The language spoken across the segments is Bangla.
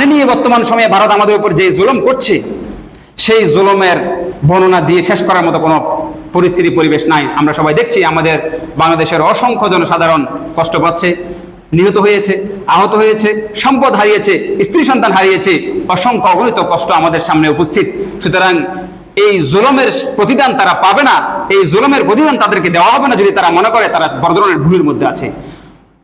পানি নিয়ে বর্তমান সময়ে ভারত আমাদের উপর যে জুলুম করছে, সেই জুলুমের বর্ণনা দিয়ে শেষ করার মতো কোনো পরিস্থিতি, পরিবেশ নাই। আমরা সবাই দেখছি আমাদের বাংলাদেশের অসংখ্য জনসাধারণ কষ্ট পাচ্ছে, নিহত হয়েছে, আহত হয়েছে, সম্পদ হারিয়েছে, স্ত্রী সন্তান হারিয়েছে, অসংখ্য অগণিত কষ্ট আমাদের সামনে উপস্থিত। সুতরাং এই জুলমের প্রতিদান তারা পাবে না, এই জুলমের প্রতিদান তাদেরকে দেওয়া হবে না যদি তারা মনে করে তারা বড় ধরনের ভুলের মধ্যে আছে।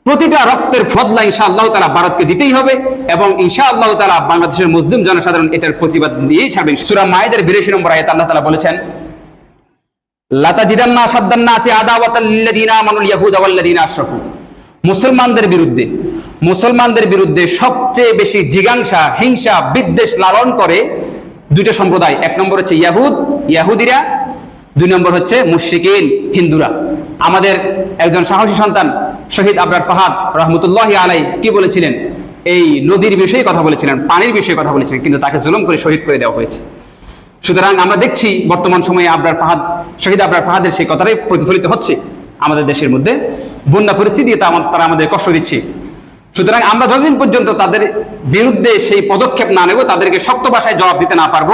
প্রতিটা রক্তের ফদলা ইনশা আল্লাহ তালা ভারতকে দিতেই হবে এবং ইনশা আল্লাহ তালা বাংলাদেশের মুসলিম জনসাধারণ এটার প্রতিবাদ দিয়েই ছাড়বেন। সুরা মায়েদের বিরাশি নম্বর আয়াত আল্লাহ তালা বলেছেন লাতা জিদান্না সাদ্দান্না আসি আদাওয়াতাল্লাযীনা আমানুল ইয়াহুদা ওয়াল্লাযীনা আশরাকু। মুসলমানদের বিরুদ্ধে মুসলমানদের বিরুদ্ধে সবচেয়ে বেশি জিজ্ঞাসা, হিংসা, বিদ্বেষ লালন করে দুইটা সম্প্রদায়। এক নম্বর হচ্ছে ইয়াহুদ, ইয়াহুদিরা। দুই নম্বর হচ্ছে মুশরিকিন, হিন্দুরা। আমাদের একজন সাহসী সন্তান শহীদ আবরার ফাহাদ রহমতুল্লাহ আলাই কি বলেছিলেন? এই নদীর বিষয়ে কথা বলেছিলেন, পানির বিষয়ে কথা বলেছিলেন, কিন্তু তাকে জুলুম করে শহীদ করে দেওয়া হয়েছে। সুতরাং আমরা দেখছি বর্তমান সময়ে আবরার ফাহাদ, শহীদ আবরার ফাহাদের সেই কথাটাই প্রতিফলিত হচ্ছে আমাদের দেশের মধ্যে। বন্যা পরিস্থিতি তারা আমাদের কষ্ট দিচ্ছে। সুতরাং আমরা যতদিন পর্যন্ত তাদের বিরুদ্ধে সেই পদক্ষেপ না নেব, তাদেরকে শক্ত ভাষায় জবাব দিতে না পারব।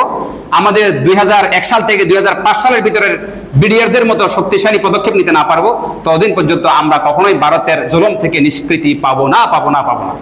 আমাদের দুই হাজার এক সাল থেকে দুই হাজার পাঁচ সালের ভিতরের বিডিআরদের মতো শক্তিশালী পদক্ষেপ নিতে না পারব। ততদিন পর্যন্ত আমরা কখনোই ভারতের জুলম থেকে নিষ্কৃতি পাবো না পাবো না পাবো না।